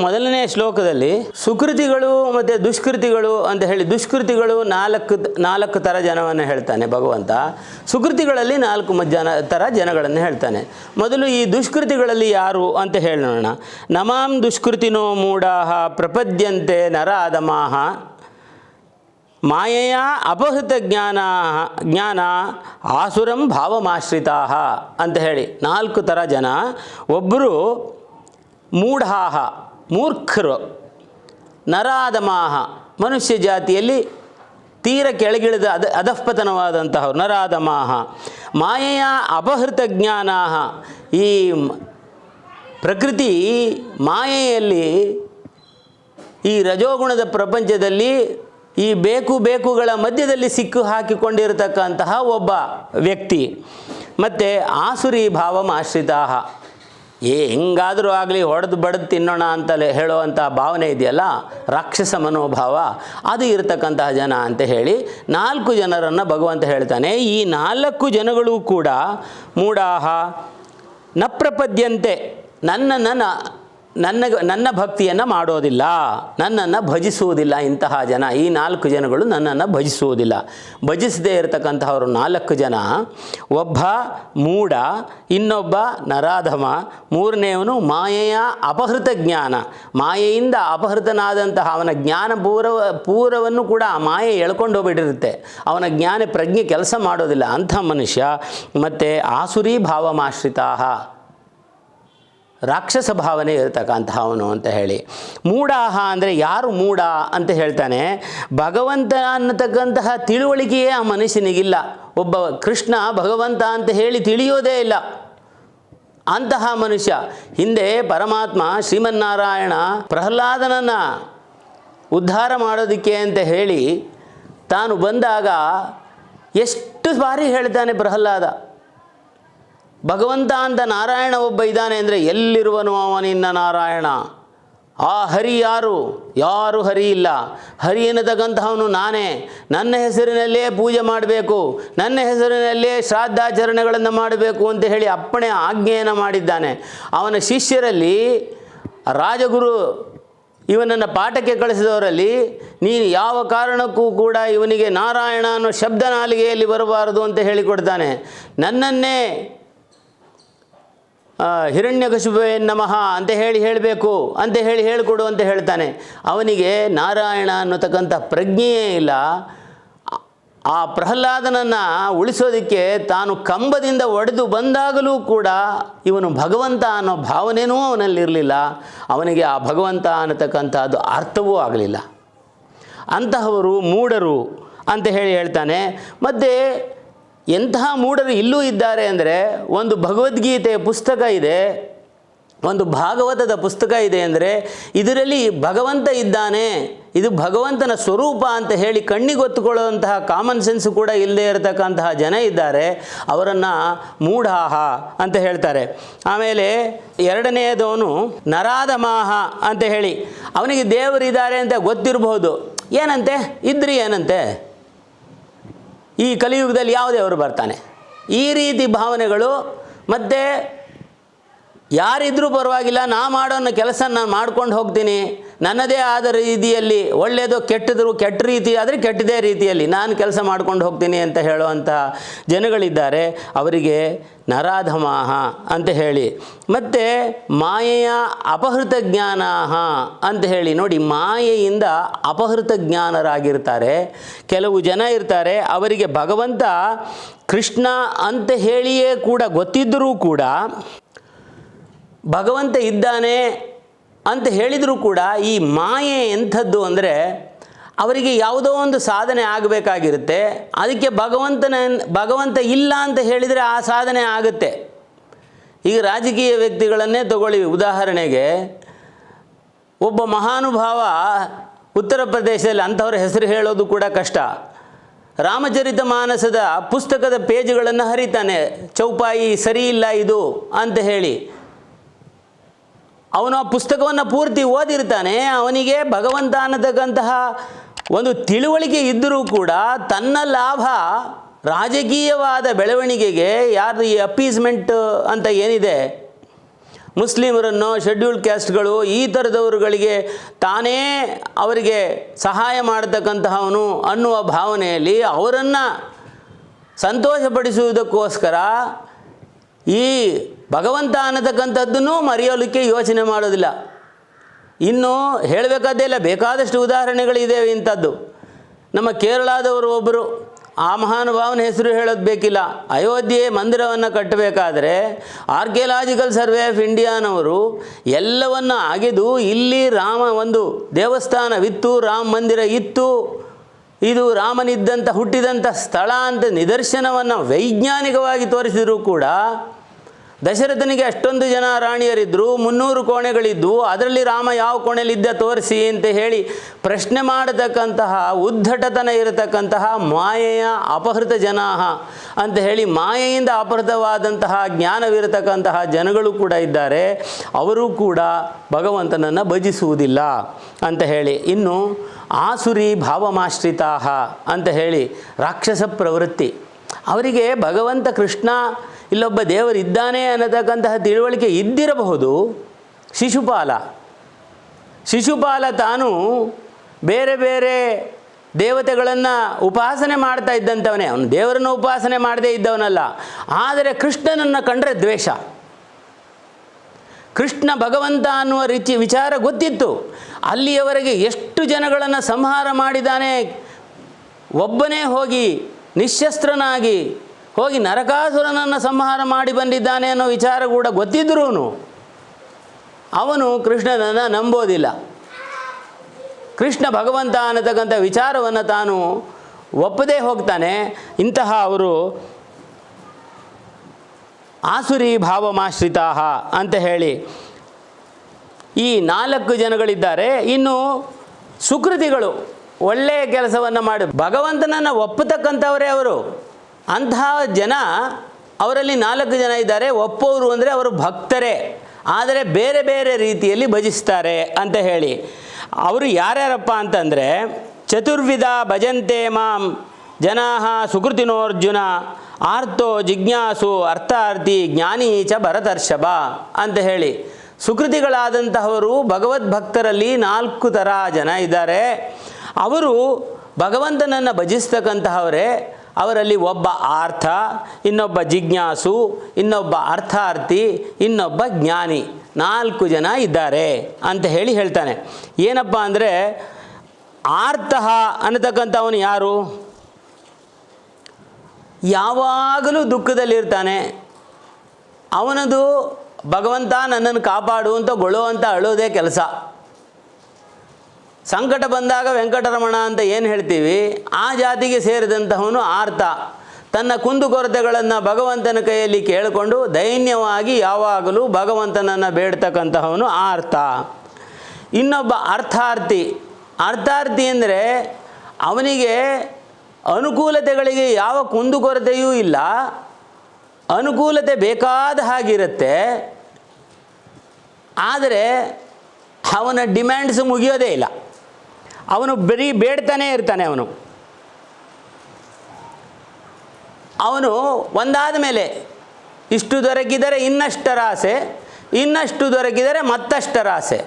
ಮೊದಲನೇ ಶ್ಲೋಕದಲ್ಲಿ ಸುಕೃತಿಗಳು ಮತ್ತು ದುಷ್ಕೃತಿಗಳು ಅಂತ ಹೇಳಿ ದುಷ್ಕೃತಿಗಳು ನಾಲ್ಕು ನಾಲ್ಕು ಥರ ಜನವನ್ನು ಹೇಳ್ತಾನೆ ಭಗವಂತ. ಸುಕೃತಿಗಳಲ್ಲಿ ನಾಲ್ಕು ಜನ ಥರ ಜನಗಳನ್ನು ಹೇಳ್ತಾನೆ. ಮೊದಲು ಈ ದುಷ್ಕೃತಿಗಳಲ್ಲಿ ಯಾರು ಅಂತ ಹೇಳೋಣ. ನಮಾಂ ದುಷ್ಕೃತಿನೋ ಮೂಢಾಹ ಪ್ರಪದ್ಯಂತೆ ನರ ಅಧಮಾಹ ಮಾಯೆಯ ಅಪಹೃತ ಜ್ಞಾನ ಜ್ಞಾನ ಆಸುರಂ ಭಾವಮಾಶ್ರಿತಾ ಅಂತ ಹೇಳಿ ನಾಲ್ಕು ಥರ ಜನ. ಒಬ್ಬರು ಮೂಢಾಹ ಮೂರ್ಖರು. ನರಾಧಮಾಹ. ಮನುಷ್ಯ ಜಾತಿಯಲ್ಲಿ ತೀರ ಕೆಳಗಿಳಿದ ಅದ ಅಧಃಪತನವಾದಂತಹವ್ರು ನರಾಧಮಾಹ. ಮಾಯೆಯ ಅಪಹೃತ ಜ್ಞಾನ ಈ ಪ್ರಕೃತಿ ಮಾಯೆಯಲ್ಲಿ ಈ ರಜೋಗುಣದ ಪ್ರಪಂಚದಲ್ಲಿ ಈ ಬೇಕು ಬೇಕುಗಳ ಮಧ್ಯದಲ್ಲಿ ಸಿಕ್ಕು ಹಾಕಿಕೊಂಡಿರತಕ್ಕಂತಹ ಒಬ್ಬ ವ್ಯಕ್ತಿ. ಮತ್ತು ಆಸುರಿ ಭಾವಂ ಆಶ್ರಿತಾಹ ಏ, ಹೆಂಗಾದರೂ ಆಗಲಿ ಹೊಡೆದು ಬಡ್ದು ತಿನ್ನೋಣ ಅಂತಲೇ ಹೇಳುವಂಥ ಭಾವನೆ ಇದೆಯಲ್ಲ? ರಾಕ್ಷಸ ಮನೋಭಾವ. ಅದು ಇರತಕ್ಕಂತಹ ಜನ ಅಂತ ಹೇಳಿ ನಾಲ್ಕು ಜನರನ್ನು ಭಗವಂತ ಹೇಳ್ತಾನೆ. ಈ ನಾಲ್ಕು ಜನಗಳು ಕೂಡ ಮೂಡಾಹ ನ ಪ್ರಪದ್ಯಂತೆ ನನ್ನ ನನ್ನ ನನ್ನ ಭಕ್ತಿಯನ್ನು ಮಾಡೋದಿಲ್ಲ. ನನ್ನನ್ನು ಭಜಿಸುವುದಿಲ್ಲ ಇಂತಹ ಜನ. ಈ ನಾಲ್ಕು ಜನಗಳು ನನ್ನನ್ನು ಭಜಿಸುವುದಿಲ್ಲ. ಭಜಿಸದೇ ಇರತಕ್ಕಂತಹವರು ನಾಲ್ಕು ಜನ. ಒಬ್ಬ ಮೂಢ, ಇನ್ನೊಬ್ಬ ನರಾಧಮ. ಮೂರನೆಯವನು ಮಾಯೆಯ ಅಪಹೃತ ಜ್ಞಾನ. ಮಾಯೆಯಿಂದ ಅಪಹೃತನಾದಂತಹ ಅವನ ಜ್ಞಾನ ಪೂರವ ಪೂರವನ್ನು ಕೂಡ ಆ ಮಾಯೆ ಎಳ್ಕೊಂಡು ಹೋಗ್ಬಿಟ್ಟಿರುತ್ತೆ. ಅವನ ಜ್ಞಾನ ಪ್ರಜ್ಞೆ ಕೆಲಸ ಮಾಡೋದಿಲ್ಲ. ಅಂಥ ಮನುಷ್ಯ. ಮತ್ತು ಆಸುರಿ ಭಾವಮಾಶ್ರಿತಾ ರಾಕ್ಷಸ ಭಾವನೆ ಇರತಕ್ಕಂಥವನು ಅಂತ ಹೇಳಿ. ಮೂಢಾಹ ಅಂದರೆ ಯಾರು ಮೂಢ ಅಂತ ಹೇಳ್ತಾನೆ. ಭಗವಂತ ಅನ್ನತಕ್ಕಂತಹ ತಿಳುವಳಿಕೆಯೇ ಆ ಮನುಷ್ಯನಿಗಿಲ್ಲ. ಒಬ್ಬ ಕೃಷ್ಣ ಭಗವಂತ ಅಂತ ಹೇಳಿ ತಿಳಿಯೋದೇ ಇಲ್ಲ. ಅಂತಹ ಮನುಷ್ಯ. ಹಿಂದೆ ಪರಮಾತ್ಮ ಶ್ರೀಮನ್ನಾರಾಯಣ ಪ್ರಹ್ಲಾದನನ್ನು ಉದ್ಧಾರ ಮಾಡೋದಕ್ಕೆ ಅಂತ ಹೇಳಿ ತಾನು ಬಂದಾಗ ಎಷ್ಟು ಬಾರಿ ಹೇಳ್ತಾನೆ ಪ್ರಹ್ಲಾದ. ಭಗವಂತ ಅಂತ ನಾರಾಯಣ ಒಬ್ಬ ಇದ್ದಾನೆ ಅಂದರೆ ಎಲ್ಲಿರುವನು ಅವನಿನ್ನ ನಾರಾಯಣ? ಆ ಹರಿ ಯಾರು? ಯಾರು ಹರಿ ಇಲ್ಲ. ಹರಿ ಎನ್ನತಕ್ಕಂತಹವನು ನಾನೇ. ನನ್ನ ಹೆಸರಿನಲ್ಲೇ ಪೂಜೆ ಮಾಡಬೇಕು. ನನ್ನ ಹೆಸರಿನಲ್ಲೇ ಶ್ರಾದ್ದಾಚರಣೆಗಳನ್ನು ಮಾಡಬೇಕು ಅಂತ ಹೇಳಿ ಅಪ್ಪಣೆ ಆಜ್ಞೆಯನ್ನು ಮಾಡಿದ್ದಾನೆ. ಅವನ ಶಿಷ್ಯರಲ್ಲಿ ರಾಜಗುರು ಇವನನ್ನು ಪಾಠಕ್ಕೆ ಕಳಿಸಿದವರಲ್ಲಿ, ನೀನು ಯಾವ ಕಾರಣಕ್ಕೂ ಕೂಡ ಇವನಿಗೆ ನಾರಾಯಣ ಅನ್ನೋ ಶಬ್ದ ನಾಲಿಗೆಯಲ್ಲಿ ಬರಬಾರದು ಅಂತ ಹೇಳಿಕೊಡ್ತಾನೆ. ನನ್ನನ್ನೇ ಹಿರಣ್ಯಕಶುಭೇ ನಮಃ ಅಂತ ಹೇಳಿ ಹೇಳಬೇಕು, ಅಂತ ಹೇಳಿ ಹೇಳಿಕೊಡು ಅಂತ ಹೇಳ್ತಾನೆ. ಅವನಿಗೆ ನಾರಾಯಣ ಅನ್ನತಕ್ಕಂಥ ಪ್ರಜ್ಞೆಯೇ ಇಲ್ಲ. ಆ ಪ್ರಹ್ಲಾದನನ್ನು ಉಳಿಸೋದಕ್ಕೆ ತಾನು ಕಂಬದಿಂದ ಒಡೆದು ಬಂದಾಗಲೂ ಕೂಡ ಇವನು ಭಗವಂತ ಅನ್ನೋ ಭಾವನೆಯೂ ಅವನಲ್ಲಿರಲಿಲ್ಲ. ಅವನಿಗೆ ಆ ಭಗವಂತ ಅನ್ನತಕ್ಕಂಥದ್ದು ಅರ್ಥವೂ ಆಗಲಿಲ್ಲ. ಅಂತಹವರು ಮೂಢರು ಅಂತ ಹೇಳಿ ಹೇಳ್ತಾನೆ. ಮತ್ತು ಎಂತಹ ಮೂಢರು ಇಲ್ಲೂ ಇದ್ದಾರೆ ಅಂದರೆ ಒಂದು ಭಗವದ್ಗೀತೆಯ ಪುಸ್ತಕ ಇದೆ, ಒಂದು ಭಾಗವತದ ಪುಸ್ತಕ ಇದೆ ಅಂದರೆ ಇದರಲ್ಲಿ ಭಗವಂತ ಇದ್ದಾನೆ, ಇದು ಭಗವಂತನ ಸ್ವರೂಪ ಅಂತ ಹೇಳಿ ಕಣ್ಣಿಗೊತ್ತುಕೊಳ್ಳುವಂತಹ ಕಾಮನ್ ಸೆನ್ಸ್ ಕೂಡ ಇಲ್ಲದೆ ಇರತಕ್ಕಂತಹ ಜನ ಇದ್ದಾರೆ, ಅವರನ್ನು ಮೂಢಾಹ ಅಂತ ಹೇಳ್ತಾರೆ. ಆಮೇಲೆ ಎರಡನೆಯದವನು ನರಾಧಮಾಹ ಅಂತ ಹೇಳಿ, ಅವನಿಗೆ ದೇವರಿದ್ದಾರೆ ಅಂತ ಗೊತ್ತಿರಬಹುದು ಏನಂತೆ? ಇದ್ರಿ ಏನಂತೆ? ಈ ಕಲಿಯುಗದಲ್ಲಿ ಯಾವ ದೇವರು ಬರ್ತಾನೆ. ಈ ರೀತಿ ಭಾವನೆಗಳು ಮತ್ತು ಯಾರಿದ್ರೂ ಪರವಾಗಿಲ್ಲ, ನಾ ಮಾಡೋನ್ನ ಕೆಲಸ ನಾನು ಮಾಡ್ಕೊಂಡು ಹೋಗ್ತೀನಿ. ನನ್ನದೇ ಆದ ರೀತಿಯಲ್ಲಿ ಒಳ್ಳೆಯದು ಕೆಟ್ಟದ್ರು ಕೆಟ್ಟ ರೀತಿ ಆದರೆ ಕೆಟ್ಟದೇ ರೀತಿಯಲ್ಲಿ ನಾನು ಕೆಲಸ ಮಾಡ್ಕೊಂಡು ಹೋಗ್ತೀನಿ ಅಂತ ಹೇಳುವಂತಹ ಜನಗಳಿದ್ದಾರೆ. ಅವರಿಗೆ ನರಾಧಮಾಹ ಅಂತ ಹೇಳಿ. ಮತ್ತು ಮಾಯೆಯ ಅಪಹೃತ ಜ್ಞಾನಾಹ ಅಂತ ಹೇಳಿ. ನೋಡಿ, ಮಾಯೆಯಿಂದ ಅಪಹೃತ ಜ್ಞಾನರಾಗಿರ್ತಾರೆ. ಕೆಲವು ಜನ ಇರ್ತಾರೆ, ಅವರಿಗೆ ಭಗವಂತ ಕೃಷ್ಣ ಅಂತ ಹೇಳಿಯೇ ಕೂಡ ಗೊತ್ತಿದ್ದರೂ ಕೂಡ ಭಗವಂತ ಇದ್ದಾನೆ ಅಂತ ಹೇಳಿದರೂ ಕೂಡ ಈ ಮಾಯೆ ಎಂಥದ್ದು ಅಂದರೆ ಅವರಿಗೆ ಯಾವುದೋ ಒಂದು ಸಾಧನೆ ಆಗಬೇಕಾಗಿರುತ್ತೆ. ಅದಕ್ಕೆ ಭಗವಂತನ, ಭಗವಂತ ಇಲ್ಲ ಅಂತ ಹೇಳಿದರೆ ಆ ಸಾಧನೆ ಆಗುತ್ತೆ. ಈಗ ರಾಜಕೀಯ ವ್ಯಕ್ತಿಗಳನ್ನೇ ತಗೊಳ್ಳಿ. ಉದಾಹರಣೆಗೆ ಒಬ್ಬ ಮಹಾನುಭಾವ ಉತ್ತರ ಪ್ರದೇಶದಲ್ಲಿ ಅಂಥವ್ರ ಹೆಸರು ಹೇಳೋದು ಕೂಡ ಕಷ್ಟ. ರಾಮಚರಿತ ಮಾನಸದ ಪುಸ್ತಕದ ಪೇಜ್ಗಳನ್ನು ಹರಿತಾನೆ. ಚೌಪಾಯಿ ಸರಿ ಇಲ್ಲ ಇದು ಅಂತ ಹೇಳಿ. ಅವನು ಆ ಪುಸ್ತಕವನ್ನು ಪೂರ್ತಿ ಓದಿರ್ತಾನೆ, ಅವನಿಗೆ ಭಗವಂತ ಅನ್ನತಕ್ಕಂತಹ ಒಂದು ತಿಳುವಳಿಕೆ ಇದ್ದರೂ ಕೂಡ ತನ್ನ ಲಾಭ ರಾಜಕೀಯವಾದ ಬೆಳವಣಿಗೆಗೆ ಯಾರು ಈ ಅಪೀಸ್ಮೆಂಟ್ ಅಂತ ಏನಿದೆ, ಮುಸ್ಲಿಮರನ್ನು, ಶೆಡ್ಯೂಲ್ಡ್ ಕ್ಯಾಸ್ಟ್ಗಳು, ಈ ಥರದವರುಗಳಿಗೆ ತಾನೇ ಅವರಿಗೆ ಸಹಾಯ ಮಾಡತಕ್ಕಂತಹವನು ಅನ್ನುವ ಭಾವನೆಯಲ್ಲಿ ಅವರನ್ನು ಸಂತೋಷಪಡಿಸುವುದಕ್ಕೋಸ್ಕರ ಈ ಭಗವಂತ ಅನ್ನತಕ್ಕಂಥದ್ದನ್ನು ಮರೆಯೋಲಿಕ್ಕೆ ಯೋಚನೆ ಮಾಡೋದಿಲ್ಲ. ಇನ್ನು ಹೇಳಬೇಕಾದ್ದೇ ಇಲ್ಲ, ಬೇಕಾದಷ್ಟು ಉದಾಹರಣೆಗಳಿದ್ದೇವೆ ಇಂಥದ್ದು. ನಮ್ಮ ಕೇರಳದವರು ಒಬ್ಬರು ಆ ಮಹಾನುಭಾವನ ಹೆಸರು ಹೇಳೋದು ಬೇಕಿಲ್ಲ. ಅಯೋಧ್ಯೆ ಮಂದಿರವನ್ನು ಕಟ್ಟಬೇಕಾದ್ರೆ, ಆರ್ಕಿಯಲಾಜಿಕಲ್ ಸರ್ವೆ ಆಫ್ ಇಂಡಿಯಾನವರು ಎಲ್ಲವನ್ನು ಅಗೆದು, ಇಲ್ಲಿ ರಾಮ ಒಂದು ದೇವಸ್ಥಾನವಿತ್ತು ರಾಮ ಮಂದಿರ ಇತ್ತು. ಇದು ರಾಮನಿದ್ದಂಥ ಹುಟ್ಟಿದಂಥ ಸ್ಥಳ ಅಂತ ನಿದರ್ಶನವನ್ನು ವೈಜ್ಞಾನಿಕವಾಗಿ ತೋರಿಸಿದರೂ ಕೂಡ ದಶರಥನಿಗೆ ಅಷ್ಟೊಂದು ಜನ ರಾಣಿಯರಿದ್ದರು ಮುನ್ನೂರು ಕೋಣೆಗಳಿದ್ದವು ಅದರಲ್ಲಿ ರಾಮ ಯಾವ ಕೋಣೆಯಲ್ಲಿದ್ದ ತೋರಿಸಿ ಅಂತ ಹೇಳಿ ಪ್ರಶ್ನೆ ಮಾಡತಕ್ಕಂತಹ, ಉದ್ಧಟತನ ಇರತಕ್ಕಂತಹ ಮಾಯೆಯ ಅಪಹೃತ ಜನಾಹ ಅಂತ ಹೇಳಿ ಮಾಯೆಯಿಂದ ಅಪಹೃತವಾದಂತಹ ಜ್ಞಾನವಿರತಕ್ಕಂತಹ ಜನಗಳು ಕೂಡ ಇದ್ದಾರೆ. ಅವರು ಕೂಡ ಭಗವಂತನನ್ನು ಭಜಿಸುವುದಿಲ್ಲ ಅಂತ ಹೇಳಿ. ಇನ್ನು ಆಸುರಿ ಭಾವಮಾಶ್ರಿತಾಹ ಅಂತ ಹೇಳಿ ರಾಕ್ಷಸ ಪ್ರವೃತ್ತಿ. ಅವರಿಗೆ ಭಗವಂತ ಕೃಷ್ಣ ಇಲ್ಲೊಬ್ಬ ದೇವರಿದ್ದಾನೆ ಅನ್ನತಕ್ಕಂತಹ ತಿಳುವಳಿಕೆ ಇದ್ದಿರಬಹುದು, ಶಿಶುಪಾಲ. ಶಿಶುಪಾಲ ತಾನು ಬೇರೆ ಬೇರೆ ದೇವತೆಗಳನ್ನು ಉಪಾಸನೆ ಮಾಡ್ತಾ ಇದ್ದಂಥವನೇ ಅವನು ದೇವರನ್ನು ಉಪಾಸನೆ ಮಾಡದೇ ಇದ್ದವನಲ್ಲ. ಆದರೆ ಕೃಷ್ಣನನ್ನು ಕಂಡರೆ ದ್ವೇಷ. ಕೃಷ್ಣ ಭಗವಂತ ಅನ್ನುವ ರೀತಿ ವಿಚಾರ ಗೊತ್ತಿತ್ತು. ಅಲ್ಲಿಯವರೆಗೆ ಎಷ್ಟು ಜನಗಳನ್ನು ಸಂಹಾರ ಮಾಡಿದಾನೆ, ಒಬ್ಬನೇ ಹೋಗಿ ನಿಶಸ್ತ್ರನಾಗಿ ಹೋಗಿ ನರಕಾಸುರನನ್ನು ಸಂಹಾರ ಮಾಡಿ ಬಂದಿದ್ದಾನೆ ಅನ್ನೋ ವಿಚಾರ ಕೂಡ ಗೊತ್ತಿದ್ರೂ ಅವನು ಕೃಷ್ಣನನ್ನು ನಂಬೋದಿಲ್ಲ. ಕೃಷ್ಣ ಭಗವಂತ ಅನ್ನತಕ್ಕಂಥ ವಿಚಾರವನ್ನು ತಾನು ಒಪ್ಪದೇ ಹೋಗ್ತಾನೆ. ಇಂತಹ ಅವರು ಆಸುರಿ ಭಾವಮಾಶ್ರಿತಾ ಅಂತ ಹೇಳಿ ಈ ನಾಲ್ಕು ಜನಗಳಿದ್ದಾರೆ. ಇನ್ನು ಸುಕೃತಿಗಳು ಒಳ್ಳೆಯ ಕೆಲಸವನ್ನು ಮಾಡಿ ಭಗವಂತನನ್ನು ಒಪ್ಪತಕ್ಕಂಥವರೇ ಅವರು. ಅಂತಹ ಜನ ಅವರಲ್ಲಿ ನಾಲ್ಕು ಜನ ಇದ್ದಾರೆ. ಒಪ್ಪೋರು ಅಂದರೆ ಅವರು ಭಕ್ತರೇ. ಆದರೆ ಬೇರೆ ಬೇರೆ ರೀತಿಯಲ್ಲಿ ಭಜಿಸ್ತಾರೆ ಅಂತ ಹೇಳಿ. ಅವರು ಯಾರ್ಯಾರಪ್ಪ ಅಂತಂದರೆ, ಚತುರ್ವಿಧ ಭಜಂತೆ ಮಾಂ ಜನಾ ಸುಕೃತಿನೋರ್ಜುನ, ಆರ್ತೋ ಜಿಜ್ಞಾಸು ಅರ್ಥಾರ್ಥಿ ಜ್ಞಾನಿ ಚ ಭರತರ್ಷಭ ಅಂತ ಹೇಳಿ. ಸುಕೃತಿಗಳಾದಂತಹವರು ಭಗವದ್ಭಕ್ತರಲ್ಲಿ ನಾಲ್ಕು ಥರ ಜನ ಇದ್ದಾರೆ. ಅವರು ಭಗವಂತನನ್ನು ಭಜಿಸ್ತಕ್ಕಂತಹವರೇ ಅವರಲ್ಲಿ ಒಬ್ಬ ಆರ್ಥ, ಇನ್ನೊಬ್ಬ ಜಿಜ್ಞಾಸು, ಇನ್ನೊಬ್ಬ ಅರ್ಥಾರ್ಥಿ, ಇನ್ನೊಬ್ಬ ಜ್ಞಾನಿ. ನಾಲ್ಕು ಜನ ಇದ್ದಾರೆ ಅಂತ ಹೇಳಿ ಹೇಳ್ತಾನೆ. ಏನಪ್ಪ ಅಂದರೆ, ಆರ್ಥ ಅನ್ನತಕ್ಕಂಥವನು ಯಾರು? ಯಾವಾಗಲೂ ದುಃಖದಲ್ಲಿರ್ತಾನೆ ಅವನದು ಭಗವಂತ ನನ್ನನ್ನು ಕಾಪಾಡು ಅಂತ ಗೊಳುವಂತ ಅಳೋದೇ ಕೆಲಸ. ಸಂಕಟ ಬಂದಾಗ ವೆಂಕಟರಮಣ ಅಂತ ಏನು ಹೇಳ್ತೀವಿ? ಆ ಜಾತಿಗೆ ಸೇರಿದಂತಹವನು ಆರ್ತ. ತನ್ನ ಕುಂದುಕೊರತೆಗಳನ್ನು ಭಗವಂತನ ಕೈಯಲ್ಲಿ ಕೇಳಿಕೊಂಡು ದೈನ್ಯವಾಗಿ ಯಾವಾಗಲೂ ಭಗವಂತನನ್ನು ಬೇಡ್ತಕ್ಕಂತಹವನು ಆರ್ತ. ಇನ್ನೊಬ್ಬ ಅರ್ಥಾರ್ಥಿ ಅರ್ಥಾರ್ಥಿ ಅಂದರೆ ಅವನಿಗೆ ಅನುಕೂಲತೆಗಳಿಗೆ ಯಾವ ಕುಂದುಕೊರತೆಯೂ ಇಲ್ಲ. ಅನುಕೂಲತೆ ಬೇಕಾದ ಹಾಗಿರುತ್ತೆ. ಆದರೆ ಅವನ ಡಿಮ್ಯಾಂಡ್ಸ್ ಮುಗಿಯೋದೇ ಇಲ್ಲ. ಅವನು ಬರೀ ಬೇಡ್ತಾನೇ ಇರ್ತಾನೆ ಅವನು. ಅವನು ಒಂದಾದ ಮೇಲೆ ಇಷ್ಟು ದೊರಕಿದರೆ ಇನ್ನಷ್ಟರ ಆಸೆ, ಇನ್ನಷ್ಟು ದೊರಕಿದರೆ ಮತ್ತಷ್ಟರ ಆಸೆ.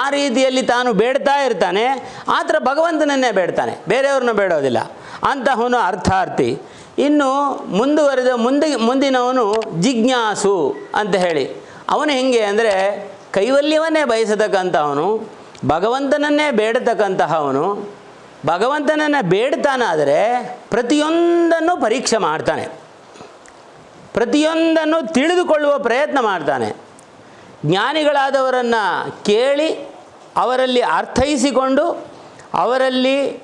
ಆ ರೀತಿಯಲ್ಲಿ ತಾನು ಬೇಡ್ತಾ ಇರ್ತಾನೆ ಆ ಥರ ಭಗವಂತನನ್ನೇ ಬೇಡ್ತಾನೆ, ಬೇರೆಯವ್ರನ್ನ ಬೇಡೋದಿಲ್ಲ. ಅಂತಹವನು ಅರ್ಥಾರ್ಥಿ. ಇನ್ನು ಮುಂದುವರೆದ ಮುಂದೆ, ಮುಂದಿನವನು ಜಿಜ್ಞಾಸು ಅಂತ ಹೇಳಿ. ಅವನು ಹೆಂಗೆ ಅಂದರೆ ಕೈವಲ್ಯವನ್ನೇ ಬಯಸತಕ್ಕಂಥವನು ಭಗವಂತನನ್ನೇ ಬೇಡತಕ್ಕಂತಹವನು, ಭಗವಂತನನ್ನು ಬೇಡ್ತಾನಾದರೆ ಪ್ರತಿಯೊಂದನ್ನು ಪರೀಕ್ಷೆ ಮಾಡ್ತಾನೆ. ಪ್ರತಿಯೊಂದನ್ನು ತಿಳಿದುಕೊಳ್ಳುವ ಪ್ರಯತ್ನ ಮಾಡ್ತಾನೆ. ಜ್ಞಾನಿಗಳಾದವರನ್ನು ಕೇಳಿ, ಅವರಲ್ಲಿ ಅರ್ಥೈಸಿಕೊಂಡು, ಅವರಲ್ಲಿ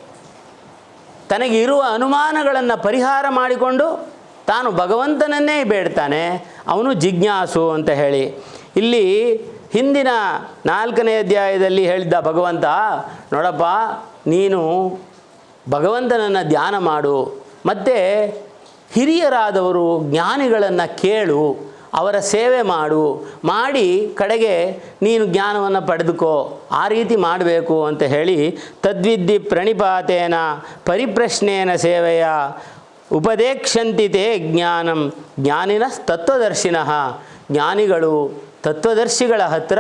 ತನಗಿರುವ ಅನುಮಾನಗಳನ್ನು ಪರಿಹಾರ ಮಾಡಿಕೊಂಡು ತಾನು ಭಗವಂತನನ್ನೇ ಬೇಡ್ತಾನೆ, ಅವನು ಜಿಜ್ಞಾಸು ಅಂತ ಹೇಳಿ. ಇಲ್ಲಿ ಹಿಂದಿನ ನಾಲ್ಕನೇ ಅಧ್ಯಾಯದಲ್ಲಿ ಹೇಳಿದ್ದ ಭಗವಂತ, ನೋಡಪ್ಪ, ನೀನು ಭಗವಂತನನ್ನು ಧ್ಯಾನ ಮಾಡು, ಮತ್ತು ಹಿರಿಯರಾದವರು ಜ್ಞಾನಿಗಳನ್ನು ಕೇಳು, ಅವರ ಸೇವೆ ಮಾಡು, ಮಾಡಿ ಕಡೆಗೆ ನೀನು ಜ್ಞಾನವನ್ನು ಪಡೆದುಕೋ, ಆ ರೀತಿ ಮಾಡಬೇಕು ಅಂತ ಹೇಳಿ ತದ್ವಿದ್ಧಿ ಪ್ರಣಿಪಾತೇನ ಪರಿಪ್ರಶ್ನೇನ ಸೇವೆಯ ಉಪದೇಕ್ಷಂತಿತೇ ಜ್ಞಾನಂ ಜ್ಞಾನಿನ ತತ್ವದರ್ಶಿನಃ ಜ್ಞಾನಿಗಳು, ತತ್ವದರ್ಶಿಗಳ ಹತ್ತಿರ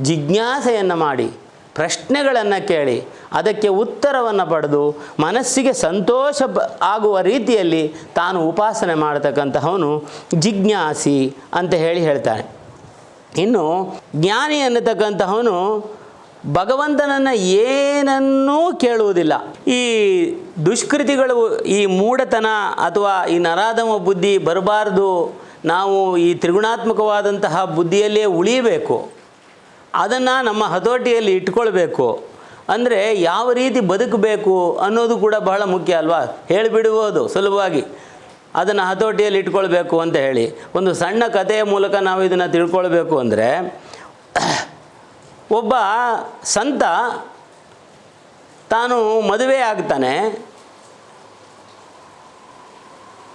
ಜಿಜ್ಞಾಸೆಯನ್ನು ಮಾಡಿ, ಪ್ರಶ್ನೆಗಳನ್ನು ಕೇಳಿ, ಅದಕ್ಕೆ ಉತ್ತರವನ್ನು ಪಡೆದು, ಮನಸ್ಸಿಗೆ ಸಂತೋಷ ಆಗುವ ರೀತಿಯಲ್ಲಿ ತಾನು ಉಪಾಸನೆ ಮಾಡತಕ್ಕಂತಹವನು ಜಿಜ್ಞಾಸಿ ಅಂತ ಹೇಳಿ ಹೇಳ್ತಾನೆ. ಇನ್ನು ಜ್ಞಾನಿ ಅನ್ನತಕ್ಕಂತಹವನು ಭಗವಂತನನ್ನು ಏನನ್ನೂ ಕೇಳುವುದಿಲ್ಲ. ಈ ದುಷ್ಕೃತಿಗಳು, ಈ ಮೂಢತನ ಅಥವಾ ಈ ನರಾಧಮ ಬುದ್ಧಿ ಬರಬಾರ್ದು ನಾವು ಈ ತ್ರಿಗುಣಾತ್ಮಕವಾದಂತಹ ಬುದ್ಧಿಯಲ್ಲೇ ಉಳಿಯಬೇಕು. ಅದನ್ನು ನಮ್ಮ ಹತೋಟಿಯಲ್ಲಿ ಇಟ್ಕೊಳ್ಬೇಕು. ಅಂದರೆ ಯಾವ ರೀತಿ ಬದುಕಬೇಕು ಅನ್ನೋದು ಕೂಡ ಬಹಳ ಮುಖ್ಯ ಅಲ್ವಾ? ಹೇಳಿಬಿಡುವುದು ಸುಲಭವಾಗಿ. ಅದನ್ನು ಹತೋಟಿಯಲ್ಲಿ ಇಟ್ಕೊಳ್ಬೇಕು ಅಂತ ಹೇಳಿ. ಒಂದು ಸಣ್ಣ ಕಥೆಯ ಮೂಲಕ ನಾವು ಇದನ್ನು ತಿಳ್ಕೊಳ್ಬೇಕು ಅಂದರೆ, ಒಬ್ಬ ಸಂತ ತಾನು ಮದುವೆ ಆಗ್ತಾನೆ.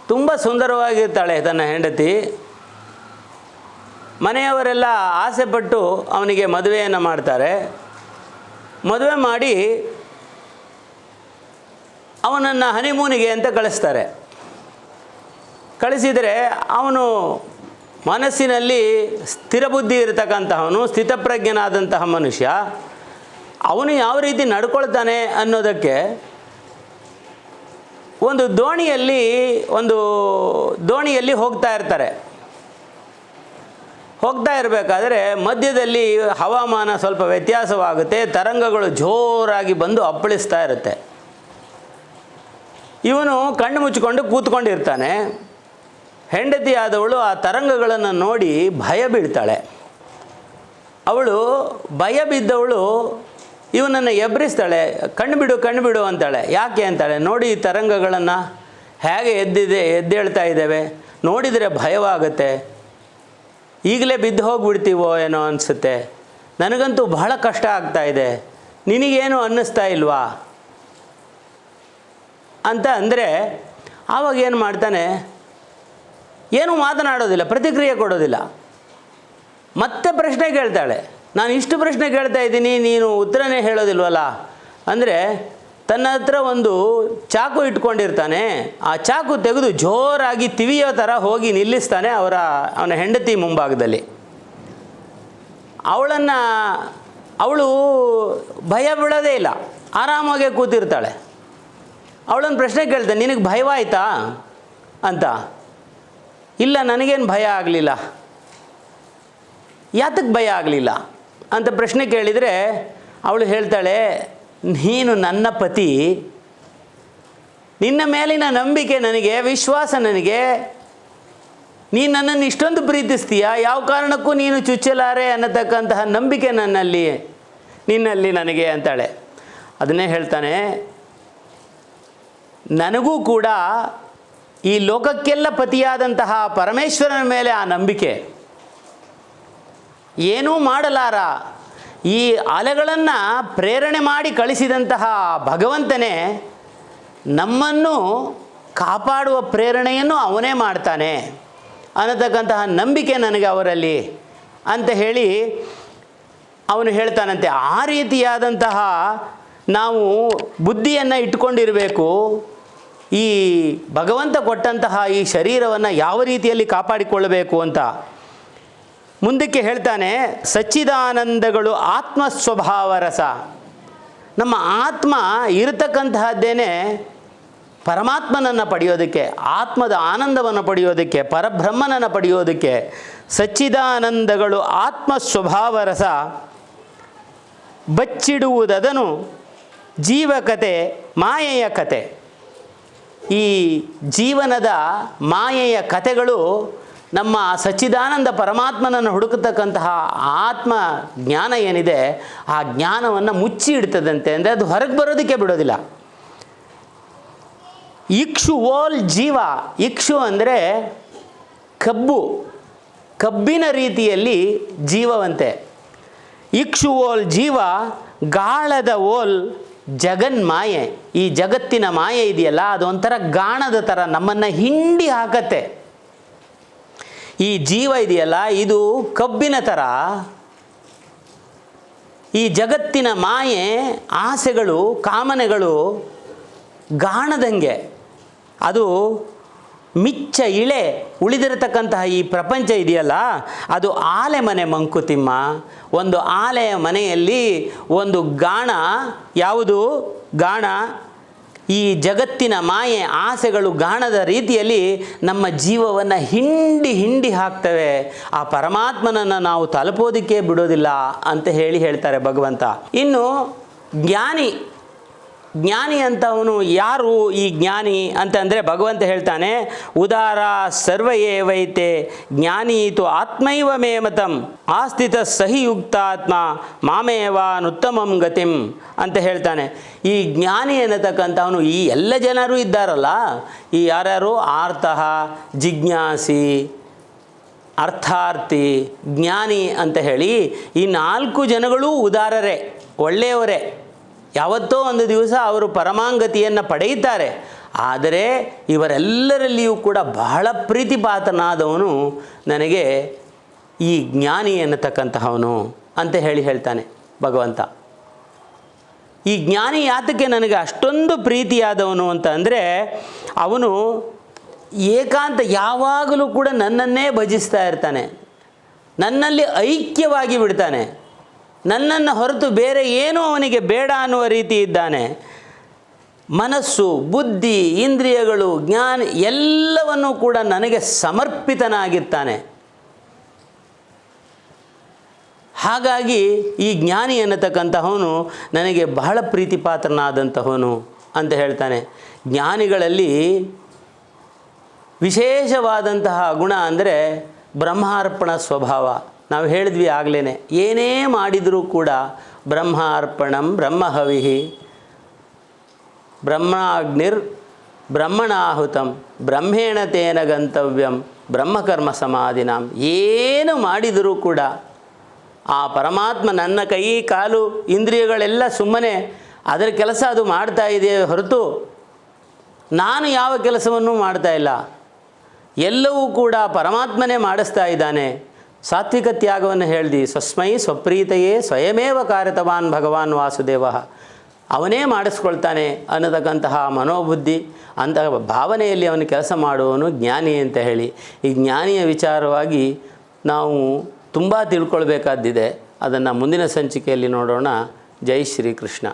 ತುಂಬ ಸುಂದರವಾಗಿರ್ತಾಳೆ ತನ್ನ ಹೆಂಡತಿ. ಮನೆಯವರೆಲ್ಲ ಆಸೆಪಟ್ಟು ಅವನಿಗೆ ಮದುವೆಯನ್ನು ಮಾಡ್ತಾರೆ. ಮದುವೆ ಮಾಡಿ ಅವನನ್ನು ಹನಿಮೂನಿಗೆ ಅಂತ ಕಳಿಸ್ತಾರೆ. ಕಳಿಸಿದರೆ ಅವನು ಮನಸ್ಸಿನಲ್ಲಿ ಸ್ಥಿರಬುದ್ಧಿ ಇರತಕ್ಕಂತಹವನು, ಸ್ಥಿತಪ್ರಜ್ಞನಾದಂತಹ ಮನುಷ್ಯ. ಅವನು ಯಾವ ರೀತಿ ನಡ್ಕೊಳ್ತಾನೆ ಅನ್ನೋದಕ್ಕೆ ಒಂದು ದೋಣಿಯಲ್ಲಿ ಒಂದು ದೋಣಿಯಲ್ಲಿ ಹೋಗ್ತಾ ಇರ್ತಾರೆ. ಹೋಗ್ತಾ ಇರಬೇಕಾದ್ರೆ ಮಧ್ಯದಲ್ಲಿ ಹವಾಮಾನ ಸ್ವಲ್ಪ ವ್ಯತ್ಯಾಸವಾಗುತ್ತೆ, ತರಂಗಗಳು ಜೋರಾಗಿ ಬಂದು ಅಪ್ಪಳಿಸ್ತಾ ಇರುತ್ತೆ. ಇವನು ಕಣ್ಣು ಮುಚ್ಚಿಕೊಂಡು ಕೂತ್ಕೊಂಡಿರ್ತಾನೆ. ಹೆಂಡತಿ ಆದವಳು ಆ ತರಂಗಗಳನ್ನು ನೋಡಿ ಭಯ ಬೀಳ್ತಾಳೆ. ಅವಳು ಭಯ ಬಿದ್ದವಳು ಇವನನ್ನು ಎಬ್ಬರಿಸ್ತಾಳೆ ಕಣ್ಣು ಬಿಡು ಕಣ್ಣು ಬಿಡು ಅಂತಾಳೆ. ಯಾಕೆ ಅಂತಾಳೆ? ನೋಡಿ ಈ ತರಂಗಗಳನ್ನು ಹೇಗೆ ಎದ್ದಿದೆ, ಎದ್ದೇಳ್ತಾ ಇದ್ದೇವೆ. ನೋಡಿದರೆ ಭಯವಾಗುತ್ತೆ. ಈಗಲೇ ಬಿದ್ದು ಹೋಗ್ಬಿಡ್ತೀವೋ ಏನೋ ಅನಿಸುತ್ತೆ. ನನಗಂತೂ ಬಹಳ ಕಷ್ಟ ಆಗ್ತಾ ಇದೆ. ನಿನಗೇನು ಅನ್ನಿಸ್ತಾ ಇಲ್ವಾ? ಅಂತ ಅಂದರೆ, ಆವಾಗ ಏನು ಮಾಡ್ತಾನೆ? ಏನೂ ಮಾತನಾಡೋದಿಲ್ಲ, ಪ್ರತಿಕ್ರಿಯೆ ಕೊಡೋದಿಲ್ಲ. ಮತ್ತೆ ಪ್ರಶ್ನೆ ಕೇಳ್ತಾಳೆ. ನಾನು ಇಷ್ಟು ಪ್ರಶ್ನೆ ಕೇಳ್ತಾ ಇದ್ದೀನಿ, ನೀನು ಉತ್ತರನೇ ಹೇಳೋದಿಲ್ವಲ್ಲ? ಅಂದರೆ ತನ್ನ ಹತ್ರ ಒಂದು ಚಾಕು ಇಟ್ಕೊಂಡಿರ್ತಾನೆ. ಆ ಚಾಕು ತೆಗೆದು ಜೋರಾಗಿ ತಿವಿಯೋ ಥರ ಹೋಗಿ ನಿಲ್ಲಿಸ್ತಾನೆ ಅವರ, ಅವನ ಹೆಂಡತಿ ಮುಂಭಾಗದಲ್ಲಿ. ಅವಳನ್ನು, ಅವಳು ಭಯ ಬೀಳೋದೇ ಇಲ್ಲ. ಆರಾಮಾಗೆ ಕೂತಿರ್ತಾಳೆ. ಅವಳೊಂದು ಪ್ರಶ್ನೆ ಕೇಳ್ತಾನೆ, ನಿನಗೆ ಭಯವಾಯ್ತಾ? ಅಂತ. ಇಲ್ಲ, ನನಗೇನು ಭಯ ಆಗಲಿಲ್ಲ. ಯಾತಕ್ಕೆ ಭಯ ಆಗಲಿಲ್ಲ? ಅಂತ ಪ್ರಶ್ನೆ ಕೇಳಿದರೆ ಅವಳು ಹೇಳ್ತಾಳೆ, ನೀನು ನನ್ನ ಪತಿ. ನಿನ್ನ ಮೇಲಿನ ನಂಬಿಕೆ ನನಗೆ, ವಿಶ್ವಾಸ ನನಗೆ. ನೀನು ನನ್ನನ್ನು ಇಷ್ಟೊಂದು ಪ್ರೀತಿಸ್ತೀಯಾ? ಯಾವ ಕಾರಣಕ್ಕೂ ನೀನು ಚುಚ್ಚಲಾರೆ ಅನ್ನತಕ್ಕಂತಹ ನಂಬಿಕೆ ನನ್ನಲ್ಲಿ, ನಿನ್ನಲ್ಲಿ ನನಗೆ, ಅಂತಾಳೆ. ಅದನ್ನೇ ಹೇಳ್ತಾನೆ, ನನಗೂ ಕೂಡ ಈ ಲೋಕಕ್ಕೆಲ್ಲ ಪತಿಯಾದಂತಹ ಪರಮೇಶ್ವರನ ಮೇಲೆ ಆ ನಂಬಿಕೆ. ಏನೂ ಮಾಡಲಾರ. ಈ ಅಲೆಗಳನ್ನು ಪ್ರೇರಣೆ ಮಾಡಿ ಕಳಿಸಿದಂತಹ ಭಗವಂತನೇ ನಮ್ಮನ್ನು ಕಾಪಾಡುವ ಪ್ರೇರಣೆಯನ್ನು ಅವನೇ ಮಾಡ್ತಾನೆ. ಅನ್ನತಕ್ಕಂತಹ ನಂಬಿಕೆ ನನಗೆ ಅವರಲ್ಲಿ ಅಂತ ಹೇಳಿ ಅವನು ಹೇಳ್ತಾನಂತೆ, ಆ ರೀತಿಯಾದಂತಹ ನಾವು ಬುದ್ಧಿಯನ್ನು ಇಟ್ಕೊಂಡಿರಬೇಕು ಈ ಭಗವಂತ ಕೊಟ್ಟಂತಹ ಈ ಶರೀರವನ್ನು ಯಾವ ರೀತಿಯಲ್ಲಿ ಕಾಪಾಡಿಕೊಳ್ಳಬೇಕು ಅಂತ. ಮುಂದಕ್ಕೆ ಹೇಳ್ತಾನೆ, ಸಚ್ಚಿದಾನಂದಗಳು ಆತ್ಮ ಸ್ವಭಾವ ರಸ. ನಮ್ಮ ಆತ್ಮ ಇರತಕ್ಕಂತಹದ್ದೇನೆ ಪರಮಾತ್ಮನನ್ನು ಪಡೆಯೋದಕ್ಕೆ, ಆತ್ಮದ ಆನಂದವನ್ನು ಪಡೆಯೋದಕ್ಕೆ, ಪರಬ್ರಹ್ಮನನ್ನು ಪಡೆಯೋದಕ್ಕೆ, ಸಚ್ಚಿದಾನಂದಗಳು ಆತ್ಮ ಸ್ವಭಾವ ರಸ. ಬಚ್ಚಿಡುವುದದನು ಜೀವಕತೆ, ಮಾಯೆಯ ಕತೆ. ಈ ಜೀವನದ ಮಾಯೆಯ ಕಥೆಗಳು ನಮ್ಮ ಸಚ್ಚಿದಾನಂದ ಪರಮಾತ್ಮನನ್ನು ಹುಡುಕತಕ್ಕಂತಹ ಆತ್ಮ ಜ್ಞಾನ ಏನಿದೆ, ಆ ಜ್ಞಾನವನ್ನು ಮುಚ್ಚಿ ಇಡ್ತದಂತೆ ಅಂದರೆ ಅದು ಹೊರಗೆ ಬರೋದಕ್ಕೆ ಬಿಡೋದಿಲ್ಲ. ಇಕ್ಷು ಓಲ್ ಜೀವ, ಇಕ್ಷು ಅಂದರೆ ಕಬ್ಬು, ಕಬ್ಬಿನ ರೀತಿಯಲ್ಲಿ ಜೀವವಂತೆ. ಇಕ್ಷು ಓಲ್ ಜೀವ, ಗಾಳದ ಓಲ್ ಜಗನ್ಮಾಯೆ ಈ ಜಗತ್ತಿನ ಮಾಯೆ ಇದೆಯಲ್ಲ, ಅದೊಂಥರ ಗಾಣದ ಥರ ನಮ್ಮನ್ನು ಹಿಂಡಿ ಹಾಕತ್ತೆ. ಈ ಜೀವ ಇದೆಯಲ್ಲ, ಇದು ಕಬ್ಬಿನ ಥರ ಈ ಜಗತ್ತಿನ ಮಾಯೆ, ಆಸೆಗಳು, ಕಾಮನೆಗಳು ಗಾಣದಂಗೆ. ಅದು ಮಿಚ್ಚ ಇಳೆ ಉಳಿದಿರತಕ್ಕಂತಹ ಈ ಪ್ರಪಂಚ ಇದೆಯಲ್ಲ, ಅದು ಆಲೆ ಮನೆ ಮಂಕುತಿಮ್ಮ. ಒಂದು ಆಲೆಯ ಮನೆಯಲ್ಲಿ ಒಂದು ಗಾಣ, ಯಾವುದು? ಗಾಣ ಈ ಜಗತ್ತಿನ ಮಾಯೆ ಆಸೆಗಳು ಗಾಣದ ರೀತಿಯಲ್ಲಿ ನಮ್ಮ ಜೀವವನ್ನು ಹಿಂಡಿ ಹಿಂಡಿ ಹಾಕ್ತವೆ. ಆ ಪರಮಾತ್ಮನನ್ನು ನಾವು ತಲುಪೋದಕ್ಕೆ ಬಿಡೋದಿಲ್ಲ ಅಂತ ಹೇಳಿ ಹೇಳ್ತಾರೆ ಭಗವಂತ. ಇನ್ನು ಜ್ಞಾನಿ ಜ್ಞಾನಿ ಅಂತವನು ಯಾರು ಈ ಜ್ಞಾನಿ ಅಂತಂದರೆ ಭಗವಂತ ಹೇಳ್ತಾನೆ, ಉದಾರ ಸರ್ವ ಏವೈತೆ ಜ್ಞಾನೀತು ಆತ್ಮೈವ ಮೇ ಮತಂ ಆಸ್ಥಿತ ಸಹಿಯುಕ್ತಾತ್ಮ ಮಾಮೇವಾನುತ್ತಮಂ ಗತಿಂ ಅಂತ ಹೇಳ್ತಾನೆ. ಈ ಜ್ಞಾನಿ ಅನ್ನತಕ್ಕಂಥವನು ಈ ಎಲ್ಲ ಜನರು ಇದ್ದಾರಲ್ಲ, ಈ ಯಾರ್ಯಾರು? ಆರ್ತಃ, ಜಿಜ್ಞಾಸಿ ಅರ್ಥಾರ್ಥಿ ಜ್ಞಾನಿ ಅಂತ ಹೇಳಿ ಈ ನಾಲ್ಕು ಜನಗಳೂ ಉದಾರರೇ, ಒಳ್ಳೆಯವರೇ. ಯಾವತ್ತೋ ಒಂದು ದಿವಸ ಅವರು ಪರಮಾಂಗತಿಯನ್ನು ಪಡೆಯುತ್ತಾರೆ. ಆದರೆ ಇವರೆಲ್ಲರಲ್ಲಿಯೂ ಕೂಡ ಬಹಳ ಪ್ರೀತಿಪಾತನಾದವನು ನನಗೆ ಈ ಜ್ಞಾನಿ ಎನ್ನತಕ್ಕಂತಹವನು ಅಂತ ಹೇಳಿ ಹೇಳ್ತಾನೆ ಭಗವಂತ. ಈ ಜ್ಞಾನಿ ಯಾತಕ್ಕೆ ನನಗೆ ಅಷ್ಟೊಂದು ಪ್ರೀತಿಯಾದವನು ಅಂತ ಅಂದರೆ ಅವನು ಏಕಾಂತ ಯಾವಾಗಲೂ ಕೂಡ ನನ್ನನ್ನೇ ಭಜಿಸ್ತಾ ಇರ್ತಾನೆ. ನನ್ನಲ್ಲಿ ಐಕ್ಯವಾಗಿ ಬಿಡ್ತಾನೆ. ನನ್ನನ್ನು ಹೊರತು ಬೇರೆ ಏನೂ ಅವನಿಗೆ ಬೇಡ ಅನ್ನುವ ರೀತಿ ಇದ್ದಾನೆ. ಮನಸ್ಸು, ಬುದ್ಧಿ, ಇಂದ್ರಿಯಗಳು, ಜ್ಞಾನ ಎಲ್ಲವನ್ನೂ ಕೂಡ ನನಗೆ ಸಮರ್ಪಿತನಾಗಿರ್ತಾನೆ. ಹಾಗಾಗಿ ಈ ಜ್ಞಾನಿ ಅನ್ನತಕ್ಕಂತಹವನು ನನಗೆ ಬಹಳ ಪ್ರೀತಿಪಾತ್ರನಾದಂತಹವನು ಅಂತ ಹೇಳ್ತಾನೆ. ಜ್ಞಾನಿಗಳಲ್ಲಿ ವಿಶೇಷವಾದಂತಹ ಗುಣ ಅಂದರೆ ಬ್ರಹ್ಮಾರ್ಪಣ ಸ್ವಭಾವ. ನಾವು ಹೇಳಿದ್ವಿ ಆಗಲೇ ಏನೇ ಮಾಡಿದರೂ ಕೂಡ ಬ್ರಹ್ಮಾರ್ಪಣಂ ಬ್ರಹ್ಮಹವಿಹಿ ಬ್ರಹ್ಮಾಗ್ನಿರ್ ಬ್ರಹ್ಮಣಾಹುತಂ ಬ್ರಹ್ಮೇಣ ತೇನ ಗಂತವ್ಯಂ ಬ್ರಹ್ಮಕರ್ಮ ಸಮಾಧಿನಾಂ. ಏನು ಮಾಡಿದರೂ ಕೂಡ ಆ ಪರಮಾತ್ಮ ನನ್ನ ಕೈ, ಕಾಲು, ಇಂದ್ರಿಯಗಳೆಲ್ಲ ಸುಮ್ಮನೆ ಅದರ ಕೆಲಸ ಅದು ಮಾಡ್ತಾ ಇದೆ ಹೊರತು ನಾನು ಯಾವ ಕೆಲಸವನ್ನು ಮಾಡ್ತಾ ಇಲ್ಲ. ಎಲ್ಲವೂ ಕೂಡ ಪರಮಾತ್ಮನೇ ಮಾಡಿಸ್ತಾ ಇದ್ದಾನೆ. ಸಾತ್ವಿಕ ತ್ಯಾಗವನ್ನು ಹೇಳ್ದಿ, ಸ್ವಸ್ಮೈ ಸ್ವಪ್ರೀತೆಯೇ ಸ್ವಯಮೇವ ಕಾರ್ಯತವಾನ್ ಭಗವಾನ್ ವಾಸುದೇವ. ಅವನೇ ಮಾಡಿಸ್ಕೊಳ್ತಾನೆ ಅನ್ನತಕ್ಕಂತಹ ಮನೋಬುದ್ಧಿ, ಅಂತಹ ಭಾವನೆಯಲ್ಲಿ ಅವನು ಕೆಲಸ ಮಾಡುವವನು ಜ್ಞಾನಿ ಅಂತ ಹೇಳಿ. ಈ ಜ್ಞಾನಿಯ ವಿಚಾರವಾಗಿ ನಾವು ತುಂಬ ತಿಳ್ಕೊಳ್ಬೇಕಾದ್ದಿದೆ. ಅದನ್ನು ಮುಂದಿನ ಸಂಚಿಕೆಯಲ್ಲಿ ನೋಡೋಣ. ಜೈ ಶ್ರೀಕೃಷ್ಣ.